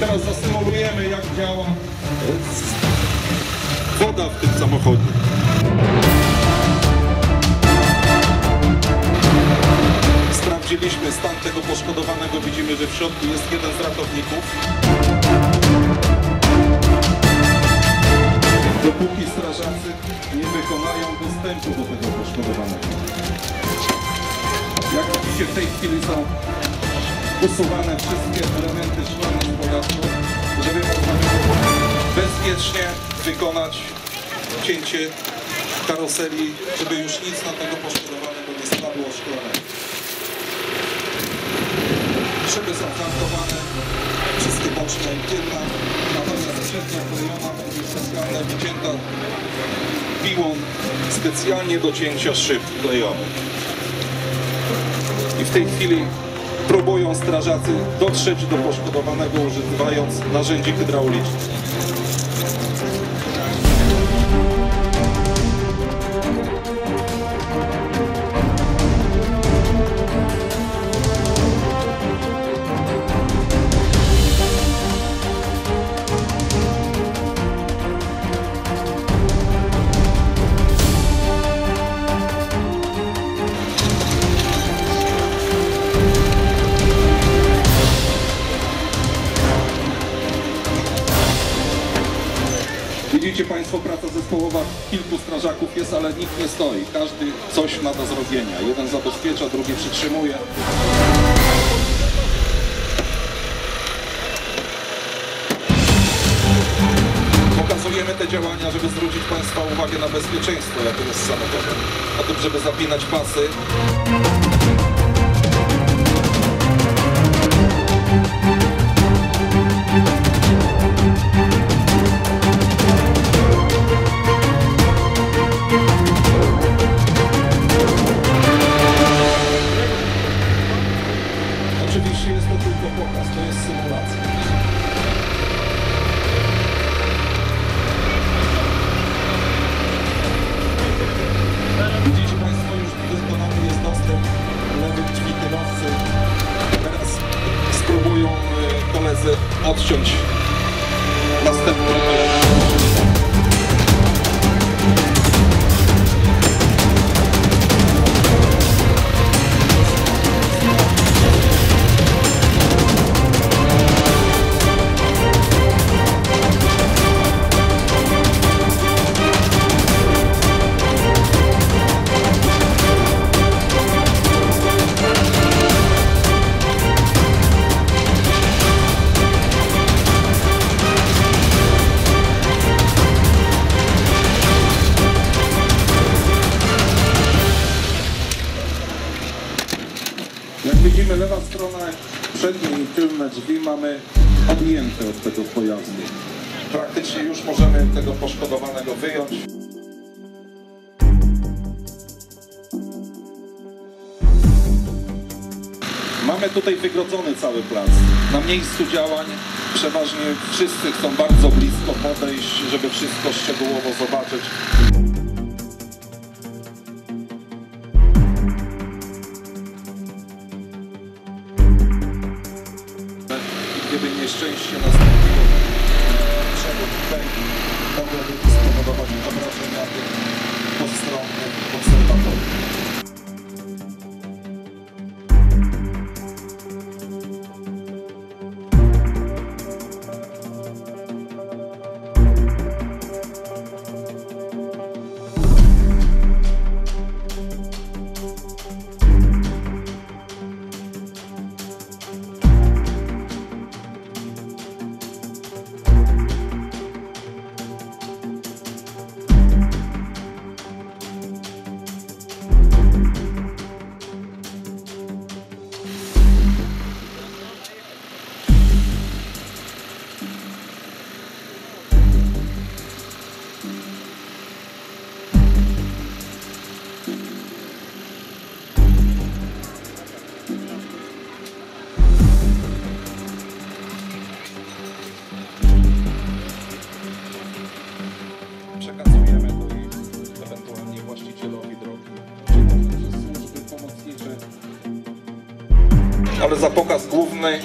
teraz zasymulujemy, jak działa e, woda w tym samochodzie. Sprawdziliśmy stan tego poszkodowanego. Widzimy, że w środku jest jeden z ratowników. Dopóki strażacy nie wykonają dostępu do tego poszkodowanego. Jak widzicie, w tej chwili są usuwane wszystkie elementy pojazdu, żeby można było bezpiecznie wykonać cięcie karoserii, żeby już nic na tego poszkodowanego nie spadło szklanego. Szyby są flankowane, wszystkie boczne i tylne, natomiast przednia klejona będzie wciskana, wycięta piłą specjalnie do cięcia szyb klejonych. I w tej chwili próbują strażacy dotrzeć do poszkodowanego używając narzędzi hydraulicznych. Widzicie Państwo, praca zespołowa kilku strażaków jest, ale nikt nie stoi. Każdy coś ma do zrobienia. Jeden zabezpiecza, drugi przytrzymuje. Pokazujemy te działania, żeby zwrócić Państwa uwagę na bezpieczeństwo, jakie jest samochodem. O tym, żeby zapinać pasy. Odciąć następny widzimy, lewa strona, przednie i tylne drzwi mamy odjęte od tego pojazdu. Praktycznie już możemy tego poszkodowanego wyjąć. Mamy tutaj wygrodzony cały plac. Na miejscu działań przeważnie wszyscy chcą bardzo blisko podejść, żeby wszystko szczegółowo zobaczyć. Nieszczęście nastąpiło, trzeba tutaj mogłoby to spowodować obrażenia tych postronnych obserwatorów. Ale za pokaz główny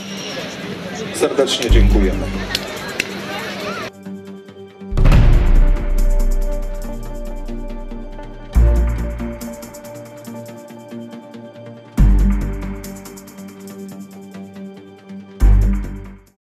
serdecznie dziękujemy.